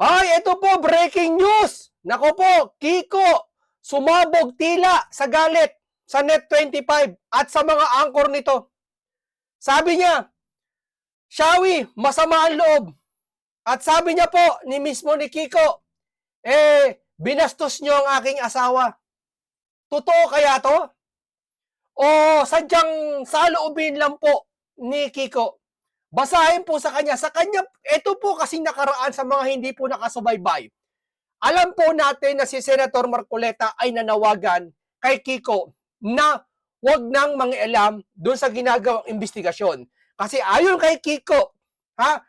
Ay, ito po, breaking news! Nako po, Kiko, sumabog tila sa galit sa Net25 at sa mga angkor nito. Sabi niya, Shawi, masama ang loob. At sabi niya po, ni mismo ni Kiko, eh, binastos niyo ang aking asawa. Totoo kaya to? O sadyang saloobin lang po ni Kiko? Basahin po sa kanya. Sa kanya, ito po kasi nakaraan sa mga hindi po nakasubaybay. Alam po natin na si Senator Marcoleta ay nanawagan kay Kiko na wag nang mangialam doon sa ginagawang investigasyon. Kasi ayon kay Kiko, ha,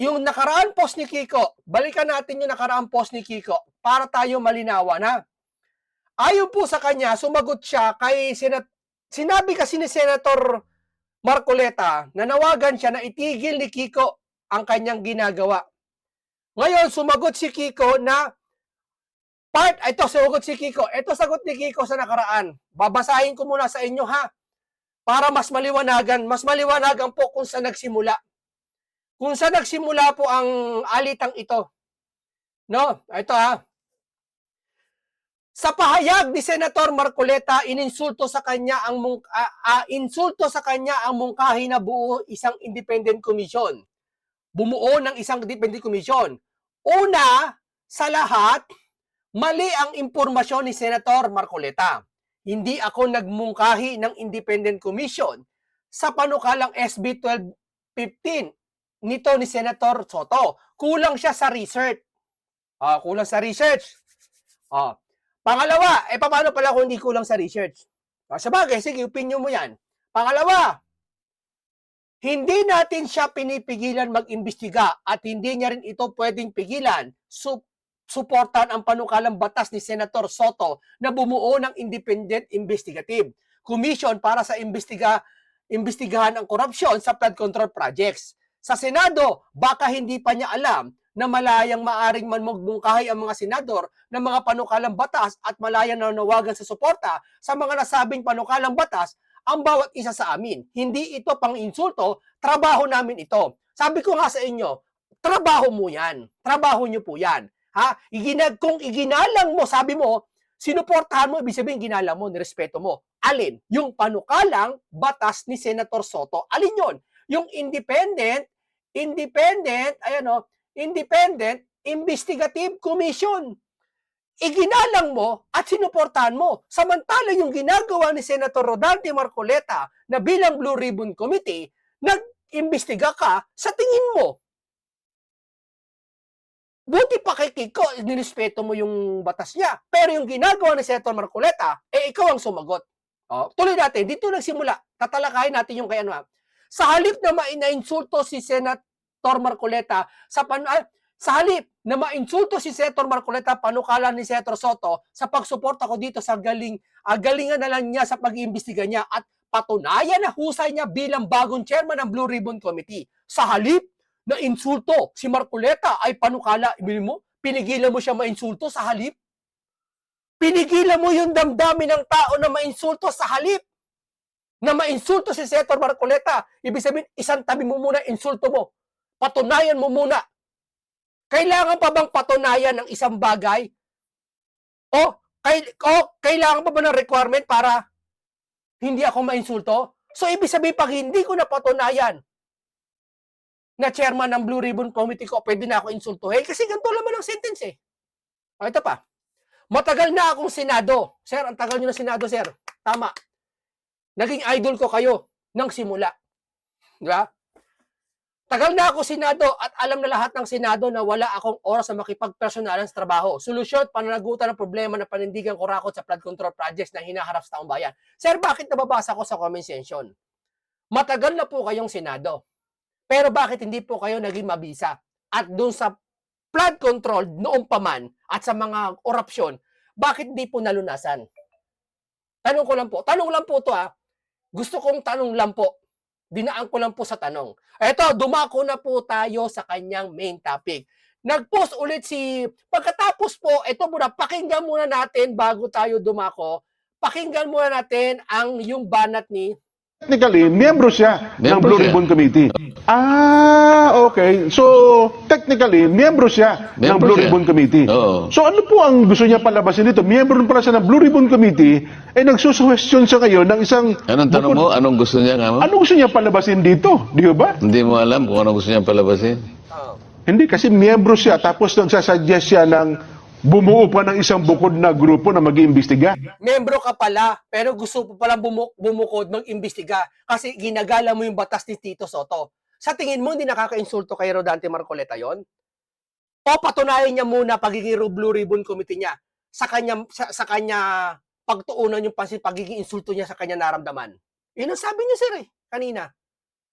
yung nakaraan post ni Kiko, balikan natin yung nakaraan post ni Kiko para tayo malinawan ha. Ayon po sa kanya, sumagot siya kay Senat Sinabi kasi ni Senator Marcoleta, nanawagan siya na itigil ni Kiko ang kanyang ginagawa. Ngayon, sumagot si Kiko na part, ito, sumagot si Kiko. Ito sagot ni Kiko sa nakaraan. Babasahin ko muna sa inyo ha. Para mas maliwanagan, mas maliwanagan po kung saan nagsimula. Kung saan nagsimula po ang alitang ito. No, ito ha. Sa pahayag ni Senator Marcoleta, ininsulto sa kanya ang mung, ah, ah, insulto sa kanya ang mungkahi na buo isang independent commission. Bumuo ng isang independent commission. Una, sa lahat, mali ang impormasyon ni Senator Marcoleta. Hindi ako nagmungkahi ng independent commission sa panukalang SB 1215 nito ni Senator Soto. Kulang siya sa research. Ah, kulang sa research. Ah, Pangalawa, eh paano pala kung hindi kulang sa research? Ah, sa bagay, sige, opinion mo yan. Pangalawa, hindi natin siya pinipigilan mag-imbestiga at hindi niya rin ito pwedeng pigilan. Su- suportan ang panukalang batas ni Senator Soto na bumuo ng Independent Investigative Commission para sa imbestiga imbestigahan ang korupsyon sa flood control projects. Sa Senado, baka hindi pa niya alam na malayang maaring man magbungkahi ang mga senador ng mga panukalang batas at malayang nanawagan sa suporta sa mga nasabing panukalang batas ang bawat isa sa amin. Hindi ito pang insulto, trabaho namin ito. Sabi ko nga sa inyo, trabaho mo yan. Trabaho nyo po yan. Ha? Iginag, kung iginalang mo, sabi mo, sinuportahan mo, ibig sabihin ginalang mo, nirespeto mo. Alin? Yung panukalang batas ni Senator Soto. Alin yon? Yung independent, independent, ayan o, Independent Investigative Commission. Iginalang mo at sinuportahan mo. Samantala yung ginagawa ni Senator Rodante Marcoleta na bilang Blue Ribbon Committee, nag-imbestiga ka sa tingin mo. Buti pa kay Kiko, nirespeto mo yung batas niya. Pero yung ginagawa ni Senator Marcoleta, eh ikaw ang sumagot. Oh, tuloy natin, dito nagsimula. Tatalakayin natin yung kay ano. ha. Sa halip na maina-insulto si Senator Marcoleta sa pan ah, sa halip na mainsulto si Senator Marcoleta panukala ni Senator Soto sa pagsuporta ko dito sa galing ah, galingan na lang niya sa pag-iimbestiga niya at patunayan na husay niya bilang bagong chairman ng Blue Ribbon Committee. Sa halip na insulto si Marcoleta ay panukala, mo, pinigilan mo siya mainsulto sa halip? Pinigilan mo yung damdamin ng tao na mainsulto sa halip? Na mainsulto si Senator Marcoleta, ibig sabihin, isang tabi mo muna insulto mo. Patunayan mo muna. Kailangan pa bang patunayan ng isang bagay? O, kay, o kailangan pa ba ng requirement para hindi ako mainsulto? So, ibig sabihin, pag hindi ko napatunayan na chairman ng Blue Ribbon Committee ko, pwede na ako insultuhin kasi ganito naman ang sentence eh. O, ito pa. Matagal na akong senado. Sir, ang tagal nyo na senado, sir. Tama. Naging idol ko kayo nang simula. Di ba? Tagal na ako senado at alam na lahat ng senado na wala akong oras na makipagpersonalan sa trabaho. Solusyon, pananagutan ng problema na panindigan kurakot sa flood control projects na hinaharap sa taong bayan. Sir, bakit nababasa ko sa comment section? Matagal na po kayong senado. Pero bakit hindi po kayo naging mabisa? At doon sa flood control noong paman at sa mga korupsyon, bakit hindi po nalunasan? Tanong ko lang po. Tanong lang po to ha. Gusto kong tanong lang po. Dinaan ko lang po sa tanong. Eto, dumako na po tayo sa kanyang main topic. Nag-post ulit si, pagkatapos po, ito muna, pakinggan muna natin bago tayo dumako. Pakinggan muna natin ang yung banat ni Technically, miyembro siya ng Miyembro Blue siya. Ribbon Committee. Ah, okay. So, technically, miyembro siya ng Miyembro Blue siya. Ribbon Committee. Oo. So, ano po ang gusto niya palabasin dito? Miyembro pala siya ng Blue Ribbon Committee, eh nagsusuwestiyon siya ngayon ng isang... Anong tanong mo? Anong gusto niya nga mo? Ano gusto niya palabasin dito? Di ba? Hindi mo alam kung anong gusto niya palabasin? Hindi, kasi miyembro siya, tapos nagsasuggest siya ng bumuo pa ng isang bukod na grupo na mag-iimbestiga. Membro ka pala, pero gusto palang bumu- bumukod, mag-imbestiga. Kasi ginagala mo yung batas ni Tito Soto. Sa tingin mo, hindi nakaka-insulto kay Rodante Marcoleta yon? O patunayan niya muna pagiging Blue Ribbon Committee niya sa kanya, sa, sa kanya pagtuunan yung pansin, pagiging insulto niya sa kanya naramdaman. Yun ang sabi niya, sir, eh, kanina.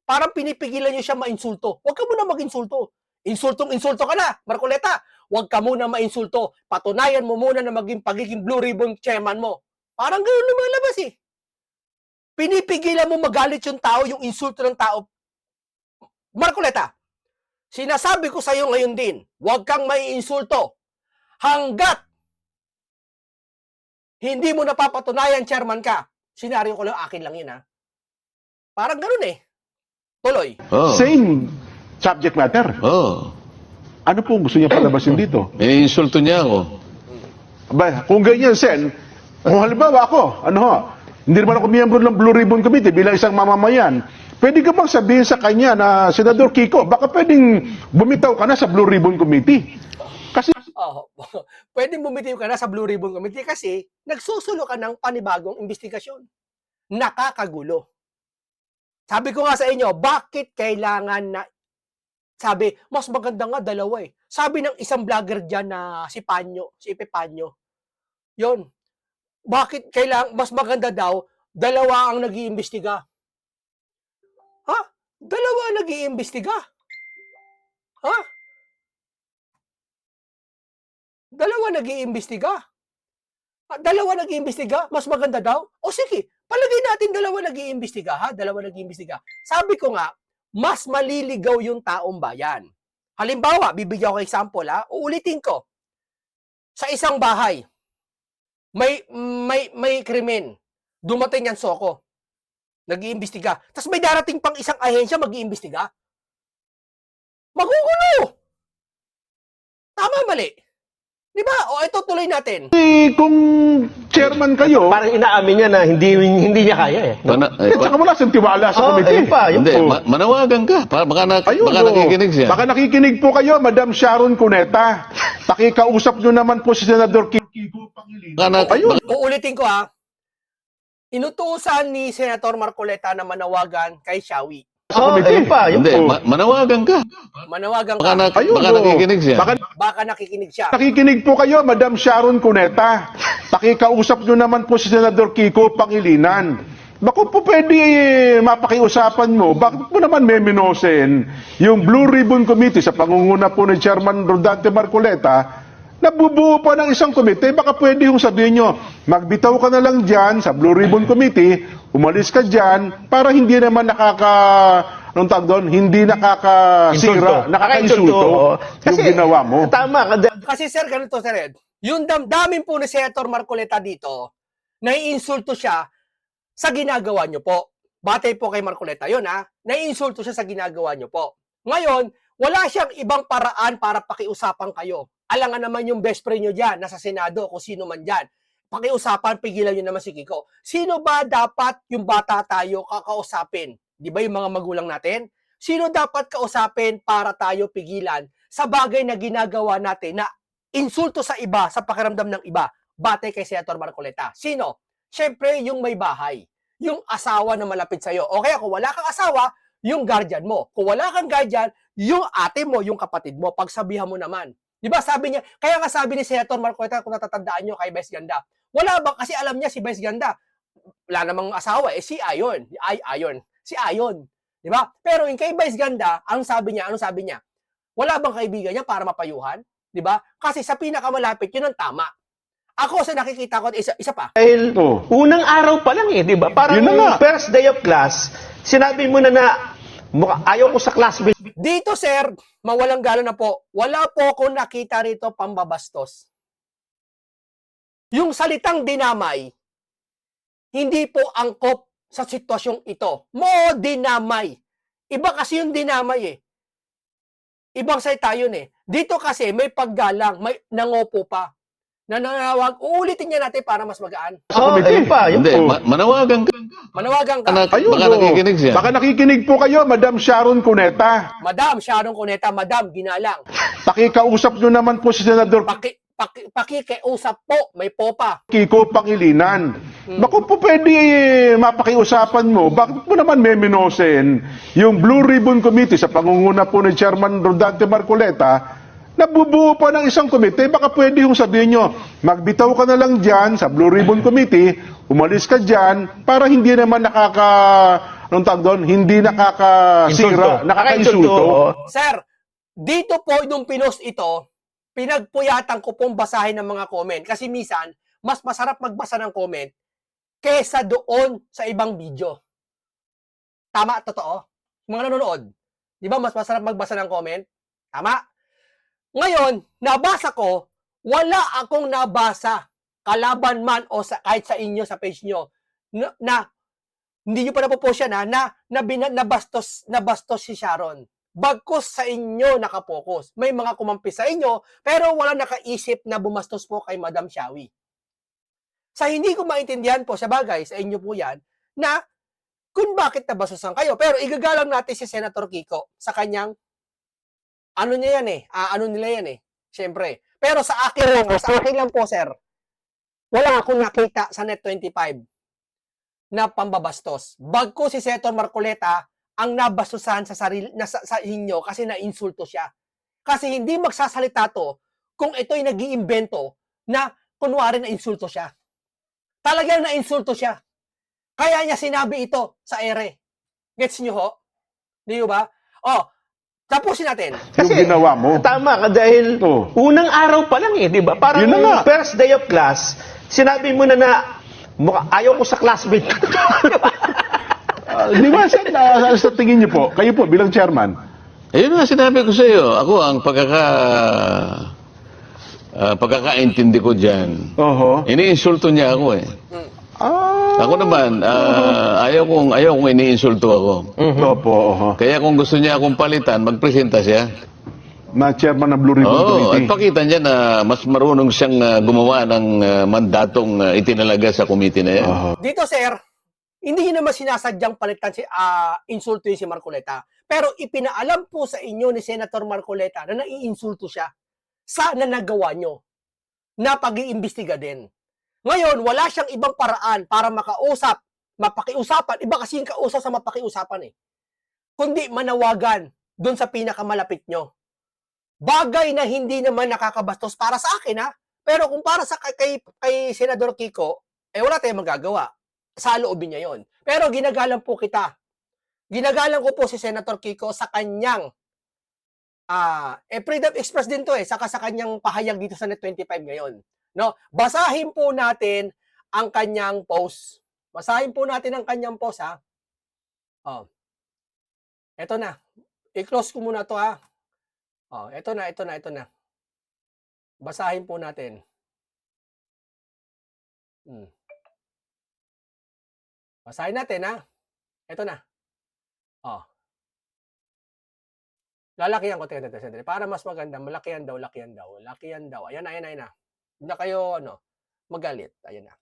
Parang pinipigilan niyo siya ma-insulto. Huwag ka muna mag-insulto. Insultong insulto ka na, Marcoleta. Huwag ka muna ma-insulto. Patunayan mo muna na maging pagiging Blue Ribbon chairman mo. Parang gano'n lumalabas eh. Pinipigilan mo magalit yung tao, yung insulto ng tao. Marcoleta, sinasabi ko sa iyo ngayon din, huwag kang may insulto hanggat hindi mo napapatunayan chairman ka. Senaryo ko lang, akin lang yun ha. Parang gano'n eh. Tuloy. Oo. Same subject matter. Oo. Ano po ang gusto niya palabasin dito? Iniinsulto niya ako. Ba, kung ganyan, Sen, kung halimbawa ako, ano ho, hindi naman ako miyembro ng Blue Ribbon Committee bilang isang mamamayan, pwede ka bang sabihin sa kanya na, Senador Kiko, baka pwedeng bumitaw ka na sa Blue Ribbon Committee? Kasi, Oh, pwedeng bumitiw ka na sa Blue Ribbon Committee kasi nagsusulo ka ng panibagong investigasyon. Nakakagulo. Sabi ko nga sa inyo, bakit kailangan na sabi, mas maganda nga dalawa eh. Sabi ng isang vlogger dyan na si Panyo, si Ipe Panyo. Yun. Bakit kailangan, mas maganda daw, dalawa ang nag-iimbestiga. Ha? Dalawa ang nag-iimbestiga? Ha? Dalawa nag-iimbestiga. Ah, Dalawa nag-iimbestiga? Mas maganda daw? O sige, palagay natin dalawa nag-iimbestiga ha? Dalawa nag-iimbestiga. Sabi ko nga, mas maliligaw yung taong bayan. Halimbawa, bibigyan ko example ha, uulitin ko. Sa isang bahay, may may may krimen. Dumating yan soko. Nag-iimbestiga. Tapos may darating pang isang ahensya mag-iimbestiga. Magugulo! Tama mali. Di ba? O ito tuloy natin. eh, kung chairman kayo, Parang inaamin niya na hindi hindi niya kaya eh. Mana, eh, eh, tsaka pa- wala siyang tiwala sa Oh, committee. ayun pa, hindi, po. ma- manawagan ka. Pa, baka, na, Ayun, baka nakikinig siya. Baka nakikinig po kayo, Madam Sharon Cuneta. Pakikausap nyo naman po si Senador Kiko Pangilinan. Baka na, Ayun. baka- Uulitin ko ha. Inutusan ni Senator Marcoleta na manawagan kay Shawi. Sa Oh, ayun pa, yun hindi, po. ma- manawagan ka. Manawagan Baka, ka. na, Ayun, baka oh. nakikinig siya. Baka Baka nakikinig siya. Nakikinig po kayo, Madam Sharon Cuneta. Pakikausap nyo naman po si Senador Kiko Pangilinan. Baka po pwede eh, mapakiusapan mo, bakit po naman meminosen yung Blue Ribbon Committee sa pangunguna po ni Chairman Rodante Marcoleta, nabubuo pa ng isang komite, baka pwede yung sabihin nyo, magbitaw ka na lang dyan sa Blue Ribbon Committee, umalis ka dyan, para hindi naman nakaka, anong tawag doon, hindi nakakasira, nakaka-insulto yung ginawa mo. Tama Kasi sir, ganito sir Ed. Yung damdamin po ni Senator Marcoleta dito, naiinsulto siya sa ginagawa nyo po. Batay po kay Marcoleta yun ha. Naiinsulto siya sa ginagawa nyo po. Ngayon, wala siyang ibang paraan para pakiusapan kayo. Alangan naman yung best friend nyo dyan, nasa Senado, kung sino man dyan. Pakiusapan, pigilan nyo naman si Kiko. Sino ba dapat yung bata tayo kakausapin? Di ba yung mga magulang natin? Sino dapat kausapin para tayo pigilan sa bagay na ginagawa natin na insulto sa iba, sa pakiramdam ng iba, batay kay Senator Marcoleta. Sino? Siyempre, yung may bahay. Yung asawa na malapit sa'yo. O kaya kung wala kang asawa, yung guardian mo. Kung wala kang guardian, yung ate mo, yung kapatid mo. Pagsabihan mo naman. Di ba sabi niya, kaya nga sabi ni Senator Marcoleta, kung natatandaan nyo kay Vice Ganda, wala bang, kasi alam niya si Vice Ganda, wala namang asawa, eh si Ayon. Ay, Ayon. Si Ayon. Di ba? Pero yung kay Vice Ganda, ang sabi niya, anong sabi niya? Wala bang kaibigan niya para mapayuhan? Di ba? Kasi sa pinakamalapit, yun ang tama. Ako sa nakikita ko, isa, isa pa. Dahil Oo. unang araw pa lang eh, di ba? Parang Yun na nga. first day of class, sinabi mo na na mukha, ayaw ko sa classmate. Dito, sir, mawalang galo na po. Wala po akong nakita rito pambabastos. Yung salitang dinamay, hindi po angkop sa sitwasyong ito. Mo dinamay. Iba kasi yung dinamay eh. Ibang salita yun eh. Dito kasi may paggalang, may nangopo pa. Nananawag, uulitin niya natin para mas magaan. So, committee. ayun pa, yun Hindi, Oh. ma- manawagan ka. Manawagan ka. Anak, Ayun, baka oo. nakikinig siya. Baka nakikinig po kayo, Madam Sharon Cuneta. Madam, Sharon Cuneta, Madam, ginalang. Pakikausap nyo naman po si Senador Paki, paki, pakikiusap po, may popa. Kiko Pangilinan. Bako po pwede eh, mapakiusapan mo, bakit mo naman meminosen yung Blue Ribbon Committee sa pangunguna po ni Chairman Rodante Marcoleta, nabubuo pa ng isang komite, baka pwede yung sabihin nyo, magbitaw ka na lang dyan sa Blue Ribbon Committee, umalis ka dyan, para hindi naman nakaka, anong tawag doon, hindi nakakasira, Insulto. nakakainsulto. Sir, dito po nung pinost ito, pinagpuyatan ko pong basahin ng mga comment. Kasi misan, mas masarap magbasa ng comment kesa doon sa ibang video. Tama, totoo? Mga nanonood, di ba mas masarap magbasa ng comment? Tama? Ngayon, nabasa ko, wala akong nabasa, kalaban man o sa, kahit sa inyo, sa page nyo, na, na hindi nyo pa napopost yan ha, na, na, bina- nabastos, nabastos si Sharon. Bagkus sa inyo nakapokus. May mga kumampi sa inyo, pero wala nakaisip na bumastos po kay Madam Shawi. Sa hindi ko maintindihan po, sa bagay, sa inyo po yan, na kung bakit nabastusan kayo. Pero igagalang natin si Senator Kiko sa kanyang, ano niya yan eh, ah, ano nila yan eh, syempre. Pero sa akin lang, sa akin lang po, sir, wala akong nakita sa Net25 na pambabastos. Bagko si Senator Marcoleta ang nabastusan sa sarili na sa, sa inyo kasi na-insulto siya. Kasi hindi magsasalita to kung ito'y nag-iimbento na kunwari na insulto siya. Talagang na-insulto siya. Kaya niya sinabi ito sa ere. Gets niyo ho? Di ba? Oh, tapusin natin. Yung ginawa mo. Tama ka dahil Oo. unang araw pa lang eh, di ba? Parang Yun na nga. first day of class, sinabi mo na na mukha, ayaw ko sa classmate. Ah, di ba, sir, na, sa tingin niyo po, kayo po bilang chairman, Ayun nga sinabi ko sa iyo. Ako ang pagkaka ah, pagkakaintindi ko diyan. oho, Iniinsulto niya ako eh. ah, Ako naman, ah, ayaw kong ayaw kong iniinsulto ako. opo, oho, Kaya kung gusto niya akong palitan, magpresenta siya. na chairman ng Blue Ribbon Oo, at Committee. pakita niya na mas marunong siyang ah, gumawa ng ah, mandatong ah, itinalaga sa committee na yan. Oho. Dito, sir, hindi naman sinasadyang palitan si ah, insulto yun si Marcoleta. Pero ipinaalam po sa inyo ni Senator Marcoleta na naiinsulto siya sa nanagawa nyo na pag-iimbestiga din. Ngayon, wala siyang ibang paraan para makausap, mapakiusapan. Iba kasi yung kausap sa mapakiusapan eh. Kundi manawagan doon sa pinakamalapit nyo. Bagay na hindi naman nakakabastos para sa akin ha. Pero kung para sa kay, kay, kay Senador Kiko, eh wala tayong magagawa. Sa loobin niya yon. Pero ginagalang po kita. Ginagalang ko po si Senator Kiko sa kanyang ah eh Freedom Express din to eh saka sa kanyang pahayag dito sa Net25 ngayon. No? Basahin po natin ang kanyang post. Basahin po natin ang kanyang post ha. Oh. Ito na. I-close ko muna to ha. Oh, ito na, ito na, ito na. Basahin po natin. Hmm. Basahin natin, ha? Ito na. Oh. Lalakihan ko. Teka, teka, teka. Para mas maganda, malakihan daw, lakihan daw. Lakihan daw. Ayan ayan ayan na. Na kayo, ano, magalit. Ayan na.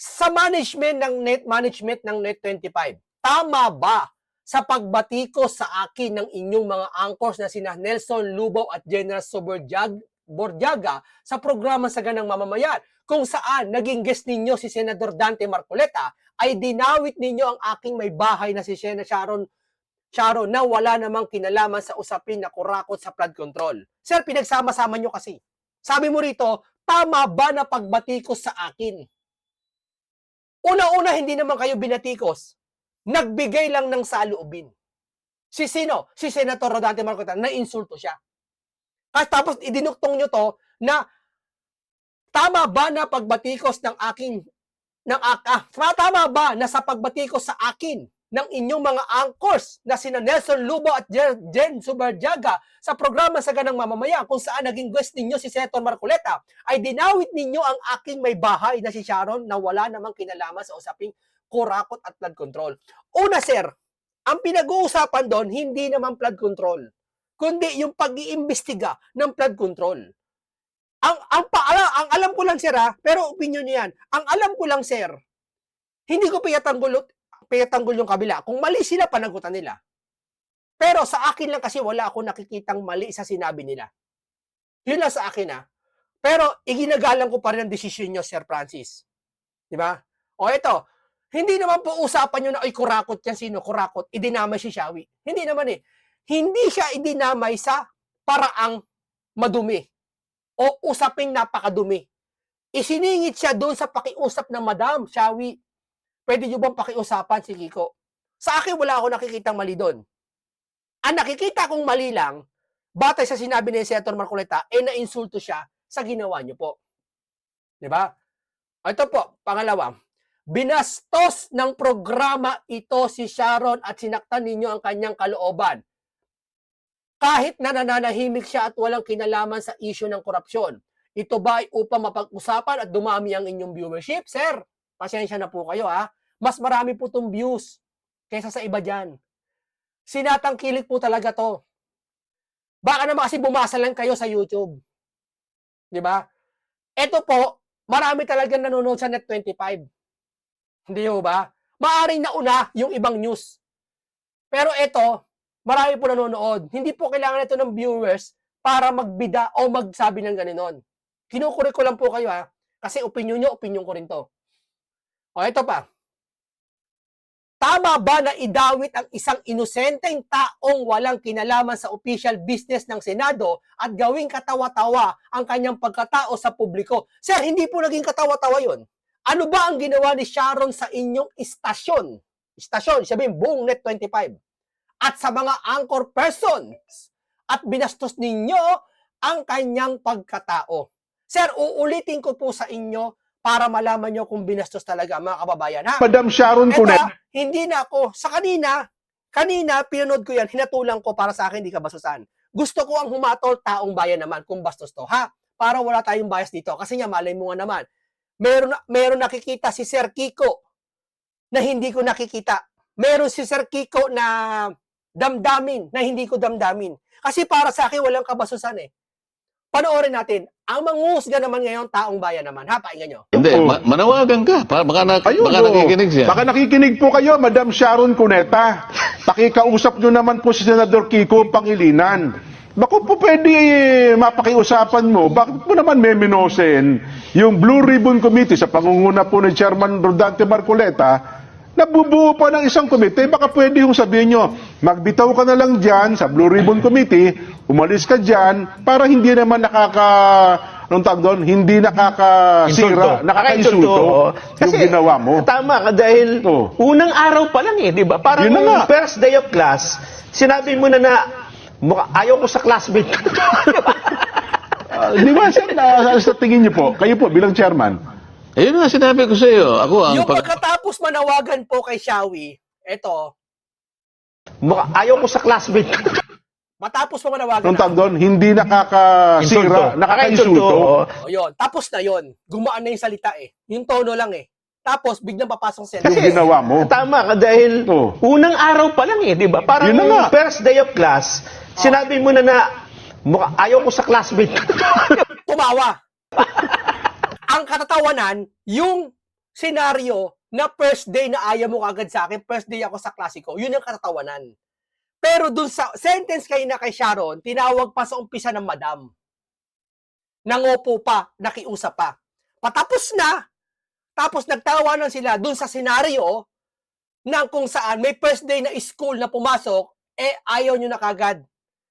Sa management ng net, management ng Net25, tama ba sa pagbatiko sa akin ng inyong mga anchors na sina Nelson Lubaw at General Soborjag, Borjaga sa programa sa ganang mamamayan kung saan naging guest ninyo si Senador Dante Marcoleta ay dinawit ninyo ang aking may bahay na si Sena Sharon Sharon na wala namang kinalaman sa usapin na kurakot sa flood control. Sir, pinagsama-sama nyo kasi. Sabi mo rito, tama ba na pagbatikos sa akin? Una-una, hindi naman kayo binatikos. Nagbigay lang ng saloobin. Si sino? Si Senator Rodante Marcoleta, na-insulto siya. Kasi tapos idinuktong nyo to na tama ba na pagbatikos ng aking ng ah, tama ba na sa pagbatikos sa akin ng inyong mga anchors na sina Nelson Lubo at Jen, Subarjaga sa programa sa ganang mamamayan kung saan naging guest ninyo si Senator Marcoleta ay dinawit ninyo ang aking may bahay na si Sharon na wala namang kinalaman sa usaping kurakot at flood control. Una sir, ang pinag-uusapan doon, hindi naman flood control, kundi yung pag-iimbestiga ng flood control. Ang, ang, paala, ang alam ko lang, sir, ha, pero opinion niyo yan. Ang alam ko lang, sir, hindi ko piyatanggol, piyatanggol yung kabila. Kung mali sila, panagutan nila. Pero sa akin lang kasi wala ako nakikitang mali sa sinabi nila. Yun lang sa akin, ha. Pero iginagalang ko pa rin ang desisyon nyo, Sir Francis. Di ba? O ito, hindi naman po usapan nyo na, ay kurakot yan, sino kurakot, idinamay si Shawi. Hindi naman eh. Hindi siya idinamay sa paraang madumi o usaping napakadumi. Isiningit siya doon sa pakiusap ng Madam Shawi. Pwede nyo bang pakiusapan si Kiko? Sa akin, wala ako nakikitang mali doon. Ang nakikita kong mali lang, batay sa sinabi ni Senator Marcoleta, eh na-insulto siya sa ginawa niyo po. 'Di ba? Ito po, pangalawa. Binastos ng programa ito si Sharon at sinaktan ninyo ang kanyang kalooban. Kahit na nananahimik siya at walang kinalaman sa issue ng korupsyon. Ito ba ay upang mapag-usapan at dumami ang inyong viewership? Sir, pasensya na po kayo ha. Mas marami po itong views kaysa sa iba dyan. Sinatangkilik po talaga to. Baka naman kasi bumasa lang kayo sa YouTube. Di ba? Ito po, marami talagang nanonood sa Net25. Hindi ho ba? Maaring nauna yung ibang news. Pero ito, marami po nanonood. Hindi po kailangan ito ng viewers para magbida o magsabi ng ganoon. Kinukuri ko lang po kayo ha. Kasi opinion nyo, opinion ko rin to. O ito pa. Tama ba na idawit ang isang inosenteng taong walang kinalaman sa official business ng Senado at gawing katawa-tawa ang kanyang pagkatao sa publiko? Sir, hindi po naging katawa-tawa yon. Ano ba ang ginawa ni Sharon sa inyong istasyon? Istasyon, sabihin buong Net25. At sa mga anchor persons. At binastos ninyo ang kanyang pagkatao. Sir, uulitin ko po sa inyo para malaman nyo kung binastos talaga mga kababayan. Ha? Madam Sharon Eto, Cuneta, hindi na ako. Sa kanina, kanina, pinanood ko yan, hinatulang ko para sa akin, hindi ka bastusan. Gusto ko ang humatol taong bayan naman kung bastos to, ha? Para wala tayong bias dito. Kasi nga, malay mo nga naman. Meron, meron nakikita si Sir Kiko na hindi ko nakikita. Meron si Sir Kiko na damdamin na hindi ko damdamin. Kasi para sa akin, walang kabasusan eh. Panoorin natin. Ang manghusga naman ngayon, taong bayan naman. Ha, pakinggan nyo. Hindi, Oo. ma- manawagan ka. Pa- baka, na- Ayun, baka oo. nakikinig siya. Baka nakikinig po kayo, Madam Sharon Cuneta. Pakikausap nyo naman po si Senador Kiko Pangilinan. Bako po pwede eh, mapakiusapan mo, bakit po naman meminosen yung Blue Ribbon Committee sa pangunguna po ni Chairman Rodante Marcoleta, nabubuo pa ng isang komite, baka pwede yung sabihin nyo, magbitaw ka na lang dyan sa Blue Ribbon Committee, umalis ka dyan, para hindi naman nakaka, anong tawag doon, hindi nakakasira, nakaka-insulto yung ginawa mo. Tama ka dahil Oo. unang araw pa lang eh, di ba? Parang Yun na nga. first day of class, sinabi mo na na mukha, ayaw ko sa classmate ko. Ah, di ba, sir, na, sa tingin niyo po, kayo po bilang chairman, Ayun nga sinabi ko sa iyo. Ako ang Yung pag- pagkatapos manawagan po kay Shawi, eto, mukha, ayaw ko sa classmate ko. matapos po manawagan anong na, tawag doon, hindi nakakasira, nakaka-insulto. o yun, tapos na yun, gumaan na yung salita eh. Yung tono lang eh. Tapos, biglang papasok sa Yung ginawa mo. Tama ka dahil Oo. unang araw pa lang eh, di ba? Parang Yun na nga. first day of class, sinabi mo na na mukha, ayaw ko sa classmate ko. tumawa. Ang katatawanan, yung senaryo na first day na ayaw mo kagad sa akin, first day ako sa klasiko, yun ang katatawanan. Pero dun sa sentence kayo na kay Sharon, tinawag pa sa umpisa ng madam. Nangopo pa, nakiusap pa. Patapos na, tapos nagtawanan sila dun sa senaryo na kung saan may first day na school na pumasok, eh ayaw nyo na kagad.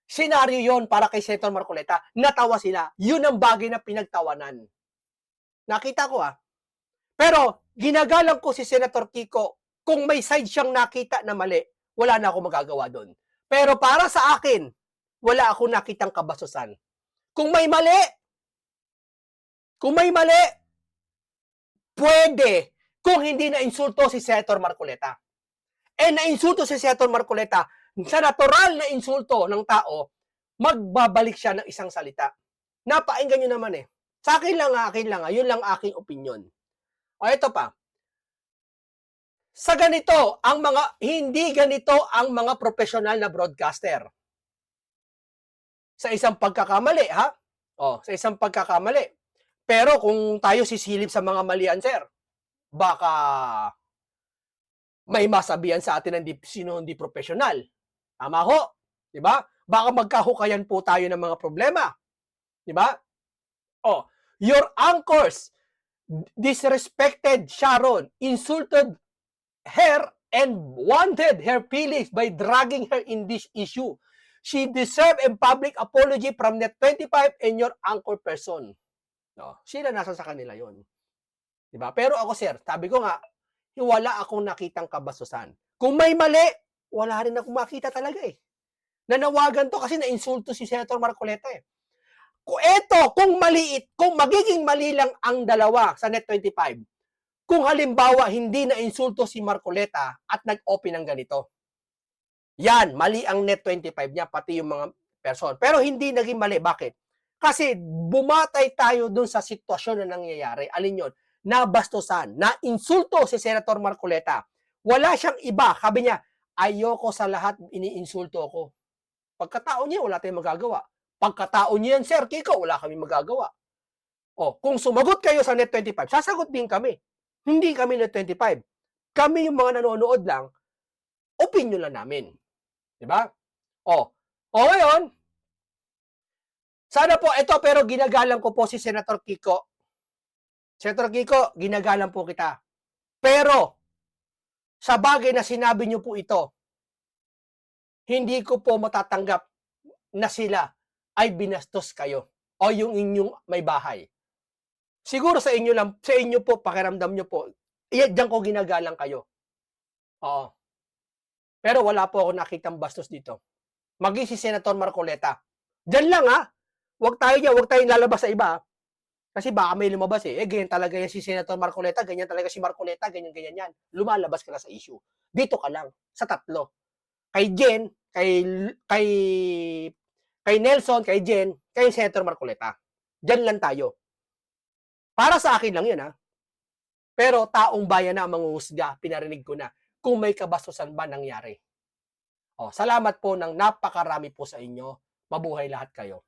Senaryo yon para kay Senator Marcoleta. Natawa sila. Yun ang bagay na pinagtawanan. Nakita ko ah. Pero ginagalang ko si Senator Kiko, kung may side siyang nakita na mali, wala na ako magagawa doon. Pero para sa akin, wala ako nakitang kabasusan. Kung may mali, kung may mali, pwede kung hindi na insulto si Senator Marcoleta. Eh na-insulto si Senator Marcoleta sa natural na insulto ng tao, magbabalik siya ng isang salita. Napainggan nyo naman eh. Sa akin lang, akin lang, ah, yun lang aking opinion. O ito pa. Sa ganito, ang mga hindi ganito ang mga professional na broadcaster. Sa isang pagkakamali, ha? Oh, sa isang pagkakamali. Pero kung tayo sisilip sa mga malian, sir, baka may masabihan sa atin ng di, sino hindi professional. Tama ho? 'Di ba? Baka magkahukayan po tayo ng mga problema. 'Di ba? Oh, your anchors disrespected Sharon, insulted her and wanted her feelings by dragging her in this issue. She deserved a public apology from Net25 and your anchor person. No, sila nasa sa kanila yon. 'Di ba? Pero ako sir, sabi ko nga, wala akong nakitang kabastusan. Kung may mali, wala rin akong makita talaga eh. Nanawagan to kasi na-insulto si Senator Marcoleta eh. Eto, kung maliit, kung magiging mali lang ang dalawa sa Net25, kung halimbawa hindi na insulto si Marcoleta at nag-open ng ganito. Yan, mali ang Net25 niya, pati yung mga person. Pero hindi naging mali. Bakit? Kasi bumatay tayo dun sa sitwasyon na nangyayari. Alin yon? Nabastusan, na insulto si Senator Marcoleta. Wala siyang iba. Sabi niya, ayoko sa lahat iniinsulto ko. Pagkatao niya, wala tayong magagawa. Pagkatao niya yan, Sir Kiko, wala kami magagawa. O, kung sumagot kayo sa Net25, sasagot din kami. Hindi kami Net25. Kami yung mga nanonood lang, opinion lang namin. Di ba? O, o ngayon, sana po, ito pero ginagalang ko po si Senator Kiko. Senator Kiko, ginagalang po kita. Pero, sa bagay na sinabi niyo po ito, hindi ko po matatanggap na sila ay binastos kayo o yung inyong may bahay. Siguro sa inyo lang, sa inyo po, pakiramdam nyo po, iya, diyan ko ginagalang kayo. Oo. Pero wala po ako nakitang bastos dito. Maging si Senator Marcoleta. Diyan lang ha. Huwag tayo dyan, huwag tayong lalabas sa iba. ha. Kasi baka may lumabas eh. Eh, ganyan talaga yan si Senator Marcoleta, ganyan talaga si Marcoleta, ganyan, ganyan yan. Lumalabas ka na sa issue. Dito ka lang, sa tatlo. Kay Jen, kay, kay, kay Nelson, kay Jen, kay Senator Marcoleta. Diyan lang tayo. Para sa akin lang yun ha. Pero taong bayan na ang manguhusga, pinarinig ko na kung may kabastusan ba nangyari. O, salamat po ng napakarami po sa inyo. Mabuhay lahat kayo.